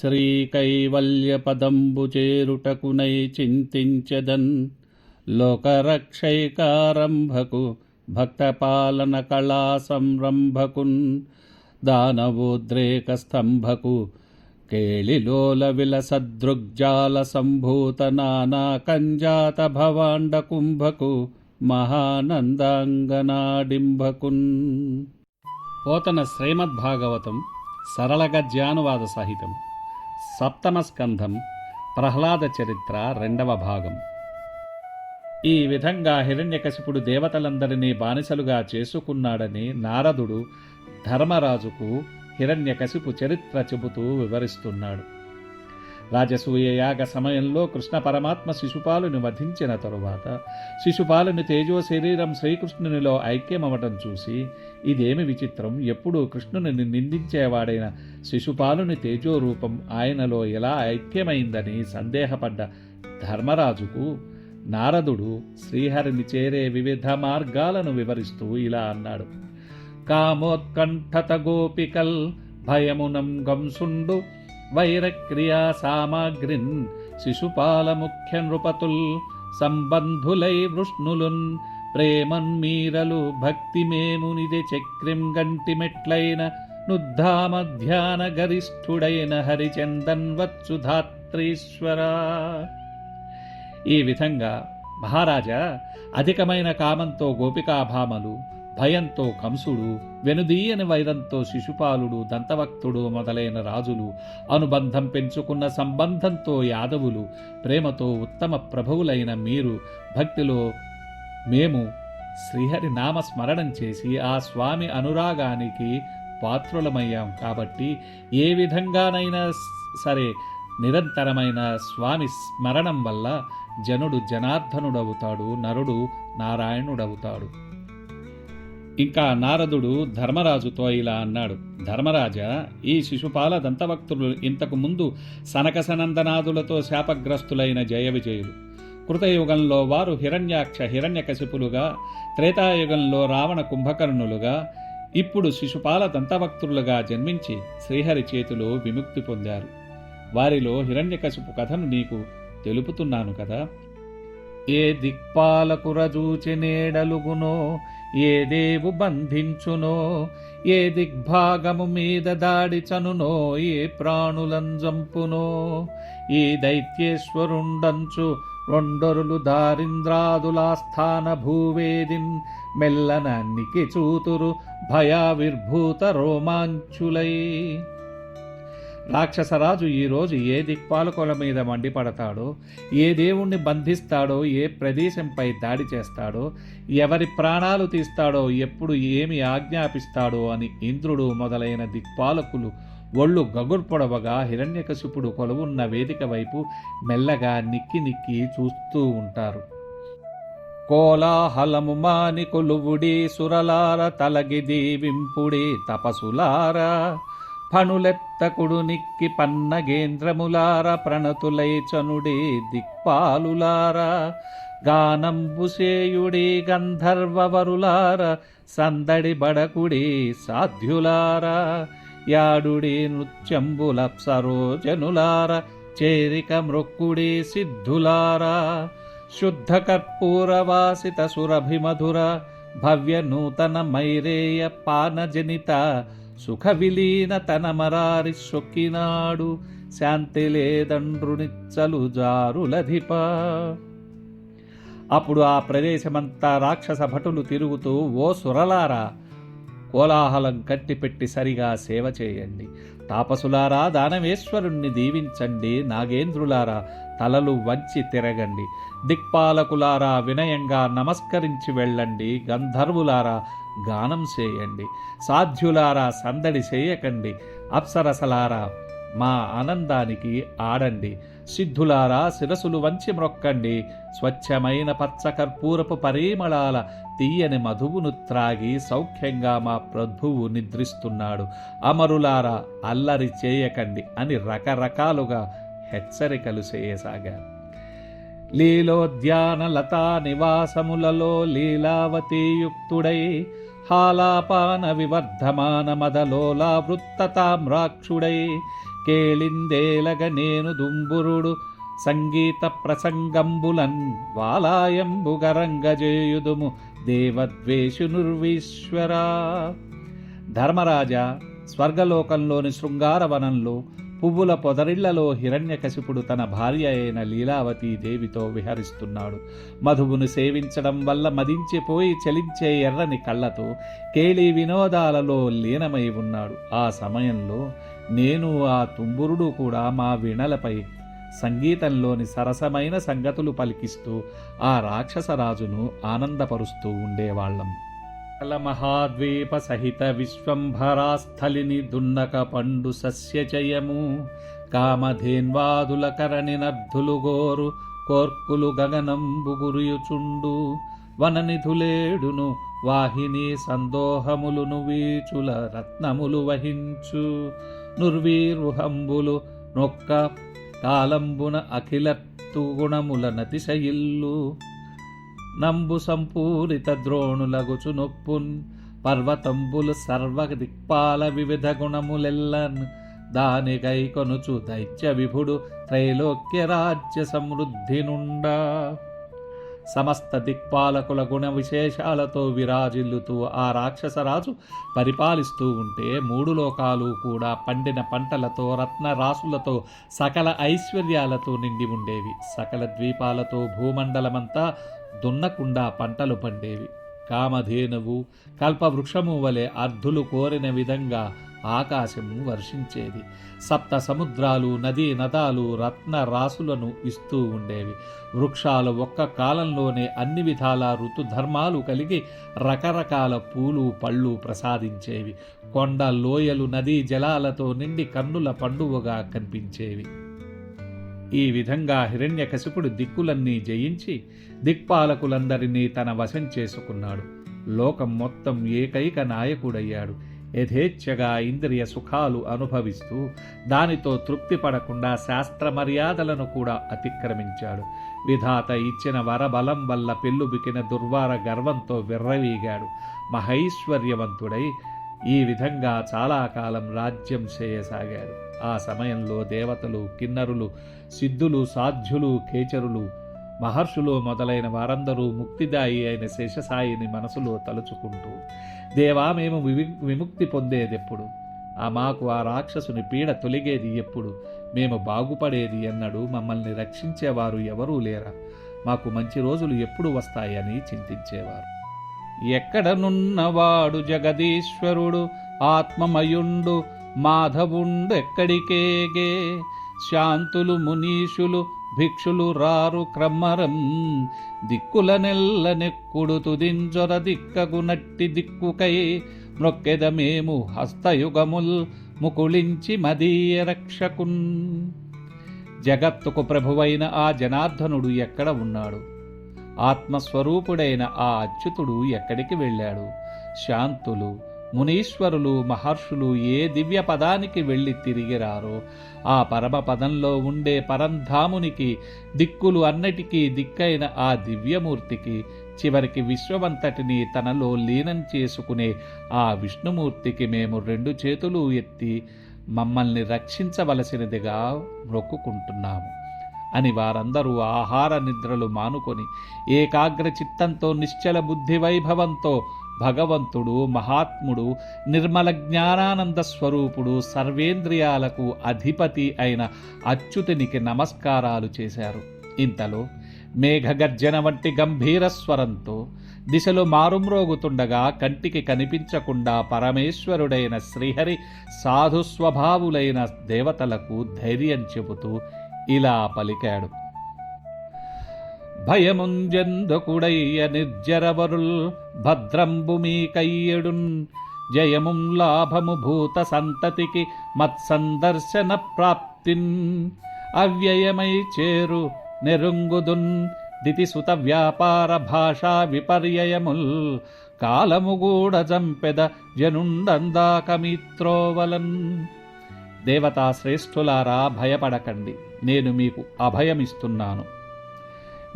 శ్రీకైవల్యపదంబు చేరుటకునై చింతించదన్. లోకరక్షైకారంభకు భక్తపాలన కళా సంరంభకున్ దానవోద్రేక స్తంభకు కేళిలోల విలసదృగ్జాల సంభూత నానా కంజాత భవాండ కుంభకు మహానందాంగనాడింభకున్. పోతన శ్రీమద్భాగవతం సరళ గద్యానువాద సహితం సప్తమ స్కంధం ప్రహ్లాద చరిత్ర రెండవ భాగం. ఈ విధంగా హిరణ్యకశిపుడు దేవతలందరినీ బానిసలుగా చేసుకున్నాడని నారదుడు ధర్మరాజుకు హిరణ్యకశిపు చరిత్ర చెబుతూ వివరిస్తున్నాడు. రాజసూయ యాగ సమయంలో కృష్ణ పరమాత్మ శిశుపాలుని వధించిన తరువాత శిశుపాలుని తేజో శరీరం శ్రీకృష్ణునిలో ఐక్యమవటం చూసి ఇదేమి విచిత్రం? ఎప్పుడూ కృష్ణుని నిందించేవాడైన శిశుపాలుని తేజో రూపం ఆయనలో ఎలా ఐక్యమైందని సందేహపడ్డ ధర్మరాజుకు నారదుడు శ్రీహరిని చేరే వివిధ మార్గాలను వివరిస్తూ ఇలా అన్నాడు. కామోత్కంఠత గోపికల్ భయమునం గంసుండు వైరక్రియా సామాగ్రిన్ శిశుపాలముఖ్య నృపతుల్ సంబంధులై వృష్ణులున్ ప్రేమన్మీరలు భక్తిమేమునిది చక్రిం గంటి మెట్లైన నుద్ధామధ్యాన గరిష్ఠుడైన హరిచందన్ వత్సుధాత్రీశ్వరా ఈ విధంగా మహారాజా అధికమైన కామంతో గోపికాభామలు భయంతో కంసుడు వెనుదీయని వైరంతో శిశుపాలుడు దంతవక్తుడు మొదలైన రాజులు అనుబంధం పెంచుకున్న సంబంధంతో యాదవులు ప్రేమతో ఉత్తమ ప్రభువులైన మీరు భక్తిలో మేము శ్రీహరి నామ స్మరణం చేసి ఆ స్వామి అనురాగానికి పాత్రులమయ్యాం కాబట్టి ఏ విధంగానైనా సరే నిరంతరమైన స్వామి స్మరణం వల్ల జనుడు జనార్దనుడవుతాడు నరుడు నారాయణుడవుతాడు. ఇంకా నారదుడు ధర్మరాజుతో ఇలా అన్నాడు ధర్మరాజా ఈ శిశుపాల దంతవక్తులు ఇంతకు ముందు సనకసనందనాదులతో శాపగ్రస్తులైన జయ విజయులు. కృతయుగంలో వారు హిరణ్యాక్ష హిరణ్యకశిపులుగా త్రేతాయుగంలో రావణ కుంభకర్ణులుగా ఇప్పుడు శిశుపాల దంతవక్తులుగా జన్మించి శ్రీహరి చేతిలో విముక్తి పొందారు. వారిలో హిరణ్యకశిపు కథను నీకు తెలుపుతున్నాను కదా. ఏ దిక్పాలకు రజూచి ఏదేవు ఏ దేవు బంధించునో ఏ దిగ్భాగము మీద దాడి చనునో ఏ ప్రాణులంజంపునో ఈ దైత్యేశ్వరుండంచు రొండొరులు దారింద్రాదులాస్థాన భూవేదిన్ మెల్లన చూతురు భయావిర్భూత రోమాంచులై. రాక్షసరాజు ఈరోజు ఏ దిక్పాలకుల మీద మండిపడతాడో ఏ దేవుణ్ణి బంధిస్తాడో ఏ ప్రదేశంపై దాడి చేస్తాడో ఎవరి ప్రాణాలు తీస్తాడో ఎప్పుడు ఏమి ఆజ్ఞాపిస్తాడో అని ఇంద్రుడు మొదలైన దిక్పాలకులు ఒళ్ళు గగుర్పొడవగా హిరణ్యకశిపుడు కొలువున్న వేదిక వైపు మెల్లగా నిక్కి నిక్కి చూస్తూ ఉంటారు. కోలాహలము మాని కొలువుడి సురలార తలగి దీవింపుడి తపసులారా ఫణులెత్తకుడు నిక్కి పన్నగేంద్రములార ప్రణతులై చనుడే దిక్పాలులార. గానంబుసేయుడి గంధర్వవరులార సందడి బడకుడి సాధ్యులార. యాడుడి నృత్యంబుల సరోజనులార చేరిక మృక్కుడి సిద్ధులారా. శుద్ధ కర్పూరవాసిత సురభిమధుర భవ్య నూతన మైరేయ పానజనిత సుఖ విలీన తనమరారి సొక్కినాడు శాంతి లేదండ్రునిచ్చలు జారులధిప. అప్పుడు ఆ ప్రదేశమంతా రాక్షస భటులు తిరుగుతూ ఓ సురలారా కోలాహలం కట్టిపెట్టి సరిగా సేవ చేయండి. తాపసులారా దానవేశ్వరుణ్ణి దీవించండి. నాగేంద్రులారా తలలు వంచి తిరగండి. దిక్పాలకులారా వినయంగా నమస్కరించి వెళ్ళండి. గంధర్వులారా గానం చేయండి. సాధ్యులారా సందడి చేయకండి. అప్సరసలారా మా ఆనందానికి ఆడండి. సిద్ధులారా శిరసులు వంచి మ్రొక్కండి. స్వచ్ఛమైన పచ్చ కర్పూరపు పరిమళాల తీయని మధువును త్రాగి సౌఖ్యంగా మా ప్రభువు నిద్రిస్తున్నాడు. అమరులారా అల్లరి చేయకండి అని రకరకాలుగా హెచ్చరికలు చేయసాగారు. లీలోద్యాన లతా నివాసములలో లీలావతీయుక్తుడై హాలాపాన వివర్ధమాన మదలోలా వృత్తతామ్రాక్షుడై కేళిందేలగ నేను దుంబురుడు సంగీత ప్రసంగంబులన్ వాలాయంబుగరంగజేయుదుము దేవద్వేషునుర్వీశ్వరా ధర్మరాజా స్వర్గలోకంలోని శృంగారవనంలో పువ్వుల పొదరిళ్ళలో హిరణ్యకశిపుడు తన భార్య అయిన లీలావతి దేవితో విహరిస్తున్నాడు. మధువును సేవించడం వల్ల మదించిపోయి చలించే ఎర్రని కళ్ళతో కేళీ వినోదాలలో లీనమై ఉన్నాడు. ఆ సమయంలో నేను ఆ తుంబురుడు కూడా మా వీణలపై సంగీతంలోని సరసమైన సంగతులు పలికిస్తూ ఆ రాక్షసరాజును ఆనందపరుస్తూ ఉండేవాళ్ళం. సకల మహాద్వీప సహిత విశ్వంభరాస్థలిని దున్నక పండు సస్యచయము కామధేన్వాదుల కరణి నర్ధులు గోరు కోర్కులు గగనంబుగురియుచుండు వననిధులేడును వాహిని సందోహములును వీచుల రత్నములు వహించు నుర్వీరుహంబులు నొక్క కాలంబున అఖిలత్తు గుణముల నతిశయిల్లు నంబు సంపూరిత ద్రోణులగుచు నొప్పున్ పర్వతంబులు సర్వ దిక్పాల వివిధ గుణములెల్లన్ దానికై కొనుచు దైత్య విభుడు త్రైలోక్య రాజ్య సమృద్ధి నుండా. సమస్త దిక్పాలకుల గుణ విశేషాలతో విరాజిల్లుతూ ఆ రాక్షసరాజు పరిపాలిస్తూ ఉంటే మూడు లోకాలు కూడా పండిన పంటలతో రత్న రాసులతో సకల ఐశ్వర్యాలతో నిండి ఉండేవి. సకల ద్వీపాలతో భూమండలమంతా దున్నకుండా పంటలు పండేవి. కామధేనువు కల్పవృక్షము వలె అర్ధులు కోరిన విధంగా ఆకాశము వర్షించేది. సప్త సముద్రాలు నదీ నదాలు రత్న రాసులను ఇస్తూ ఉండేవి. వృక్షాలు ఒక్క కాలంలోనే అన్ని విధాల ఋతుధర్మాలు కలిగి రకరకాల పూలు పళ్ళు ప్రసాదించేవి. కొండ లోయలు నదీ జలాలతో నిండి కన్నుల పండువగా కనిపించేవి. ఈ విధంగా హిరణ్యకశిపుడు దిక్కులన్నీ జయించి దిక్పాలకులందరినీ తన వశం చేసుకున్నాడు. లోకం మొత్తం ఏకైక నాయకుడయ్యాడు. యథేచ్ఛగా ఇంద్రియ సుఖాలు అనుభవిస్తూ దానితో తృప్తి పడకుండా శాస్త్ర మర్యాదలను కూడా అతిక్రమించాడు. విధాత ఇచ్చిన వరబలం వల్ల పెళ్ళుబికిన దుర్వార గర్వంతో విర్రవీగాడు. మహైశ్వర్యవంతుడై ఈ విధంగా చాలా కాలం రాజ్యం చేయసాగాడు. ఆ సమయంలో దేవతలు కిన్నరులు సిద్ధులు సాధ్యులు కేచరులు మహర్షులు మొదలైన వారందరూ ముక్తిదాయి అయిన శేషసాయిని మనసులో తలుచుకుంటూ దేవా మేము వివి విముక్తి పొందేదెప్పుడు? ఆ మాకు ఆ రాక్షసుని పీడ తొలిగేది ఎప్పుడు? మేము బాగుపడేది ఎన్నడు మమ్మల్ని రక్షించేవారు ఎవరూ లేరా? మాకు మంచి రోజులు ఎప్పుడు వస్తాయని చింతించేవారు. ఎక్కడనున్నవాడు జగదీశ్వరుడు ఆత్మమయుండు మాధవుండెక్కడికేగే? శాంతులు మునీషులు భిక్షులు రారు క్రమ్మరం దిక్కుల నెల్ల నెక్కుడు తుదింజొర దిక్కగు నట్టి దిక్కుకై మ్రొక్కెద మేము హస్తయుగముల్ ముకుళించి మదీయ రక్షకున్. జగత్తుకు ప్రభువైన ఆ జనార్దనుడు ఎక్కడ ఉన్నాడు? ఆత్మస్వరూపుడైన ఆ అచ్యుతుడు ఎక్కడికి వెళ్ళాడు? శాంతులు మునీశ్వరులు మహర్షులు ఏ దివ్య పదానికి వెళ్ళి తిరిగిరారో ఆ పరమ పదంలో ఉండే పరంధామునికి దిక్కులు అన్నిటికీ దిక్కైన ఆ దివ్యమూర్తికి చివరికి విశ్వమంతటిని తనలో లీనం చేసుకునే ఆ విష్ణుమూర్తికి మేము రెండు చేతులు ఎత్తి మమ్మల్ని రక్షించవలసినదిగా మొక్కుకుంటున్నాము. అని వారందరూ ఆహార నిద్రలు మానుకొని ఏకాగ్ర చిత్తంతో నిశ్చల బుద్ధి వైభవంతో భగవంతుడు మహాత్ముడు నిర్మల జ్ఞానానంద స్వరూపుడు సర్వేంద్రియాలకు అధిపతి అయిన అచ్యుతునికి నమస్కారాలు చేశారు. ఇంతలో మేఘగర్జన వంటి గంభీర స్వరంతో దిశలు మారుమ్రోగుతుండగా కంటికి కనిపించకుండా పరమేశ్వరుడైన శ్రీహరి సాధు స్వభావులైన దేవతలకు ధైర్యం చెబుతూ ఇలా పలికాడు. భయముంజెందుకుడయ్య నిర్జరవరుల్ భద్రంబు మీ కయ్యడున్. జయముం లాభము భూత సంతతికి మత్సందర్శన ప్రాప్తిన్. అవ్యయమై చేరు నెరుంగుదున్. దితిసుత వ్యాపార భాషా విపర్యయముల్. కాలము గూడ జంపెద జనుండందాకమిత్రోవలన్. దేవతా శ్రేష్ఠులారా భయపడకండి. నేను మీకు అభయమిస్తున్నాను.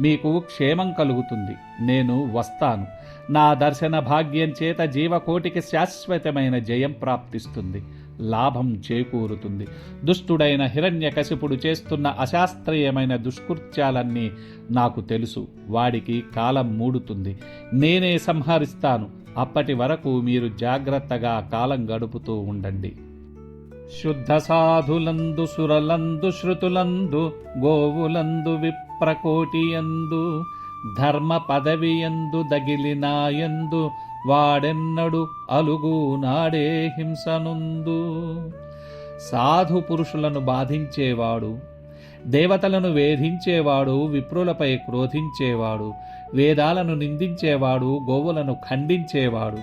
మీకు క్షేమం కలుగుతుంది. నేను వస్తాను. నా దర్శన భాగ్యం చేత జీవకోటికి శాశ్వతమైన జయం ప్రాప్తిస్తుంది. లాభం చేకూరుతుంది. దుష్టుడైన హిరణ్యకశిపుడు చేస్తున్న అశాస్త్రీయమైన దుష్కృత్యాలన్నీ నాకు తెలుసు. వాడికి కాలం మూడుతుంది. నేనే సంహరిస్తాను. అప్పటి వరకు మీరు జాగ్రత్తగా కాలం గడుపుతూ ఉండండి. శుద్ధ సాధులందు సురలందు శృతులందు గోవులందు విప్ ప్రకోటియందు ధర్మ పదవియందు దగిలినాయందు వాడెన్నడు అలుగు నాడే హింసనుందు. సాధు పురుషులను బాధించేవాడు దేవతలను వేధించేవాడు విప్రులపై క్రోధించేవాడు వేదాలను నిందించేవాడు గోవులను ఖండించేవాడు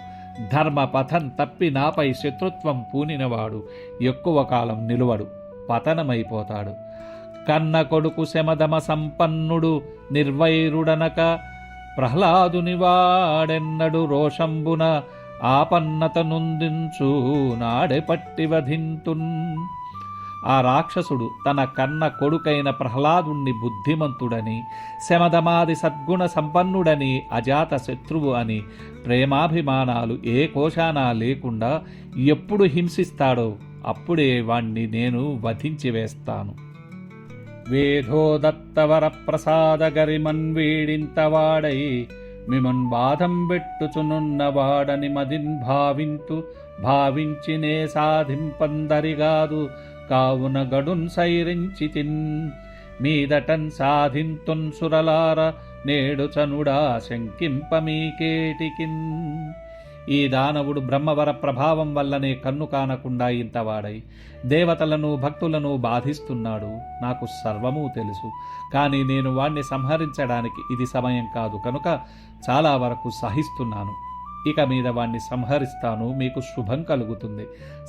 ధర్మ పథం తప్పి నాపై శత్రుత్వం పూనినవాడు ఎక్కువ కాలం నిలువడు పతనమైపోతాడు. కన్న కొడుకు శమదమ సంపన్నుడు నిర్వైరుడనక ప్రహ్లాదుని వాడెన్నడు రోషంబున ఆపన్నతనుందించు నాడే పట్టి వధింతున్. ఆ రాక్షసుడు తన కన్న కొడుకైన ప్రహ్లాదుణ్ణి బుద్ధిమంతుడని శమదమాది సద్గుణ సంపన్నుడని అజాత శత్రువు అని ప్రేమాభిమానాలు ఏ కోశాన లేకుండా ఎప్పుడు హింసిస్తాడో అప్పుడే వాణ్ణి నేను వధించి వేస్తాను. వేధోదత్తవర ప్రసాద గరిమన్ వీడింతవాడై మిమన్ బాధం పెట్టుచునున్నవాడని మదిన్ భావింతు భావించినే సాధింపందరిగాదు. కావున గడున్ సైరించి తిన్ మీదటన్ సాధింతున్ సురలార నేడు చనుడా శంకింప మీకేటికిన్. ఈ దానవుడు బ్రహ్మవర ప్రభావం వల్లనే కన్ను కానకుండా ఇంతవాడై దేవతలను భక్తులను బాధిస్తున్నాడు. నాకు సర్వము తెలుసు. కానీ నేను వాణ్ణి సంహరించడానికి ఇది సమయం కాదు. కనుక చాలా వరకు సహిస్తున్నాను. ఇక మీద వాణ్ణి సంహరిస్తాను. మీకు శుభం కలుగుతుంది.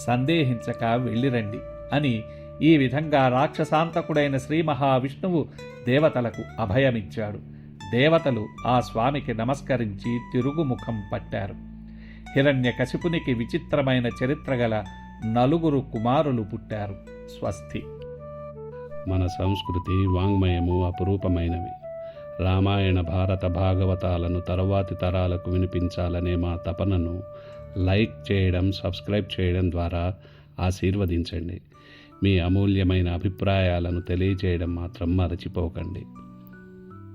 సందేహించక వెళ్ళిరండి అని ఈ విధంగా రాక్షసాంతకుడైన శ్రీ మహావిష్ణువు దేవతలకు అభయమిచ్చాడు. దేవతలు ఆ స్వామికి నమస్కరించి తిరుగుముఖం పట్టారు. హిరణ్యకశిపునికి విచిత్రమైన చరిత్ర గల నలుగురు కుమారులు పుట్టారు. స్వస్తి. మన సంస్కృతి వాంగ్మయము అపురూపమైనవి. రామాయణ భారత భాగవతాలను తరువాతి తరాలకు వినిపించాలనే మా తపనను లైక్ చేయడం సబ్స్క్రైబ్ చేయడం ద్వారా ఆశీర్వదించండి. మీ అమూల్యమైన అభిప్రాయాలను తెలియజేయడం మాత్రం మరచిపోకండి.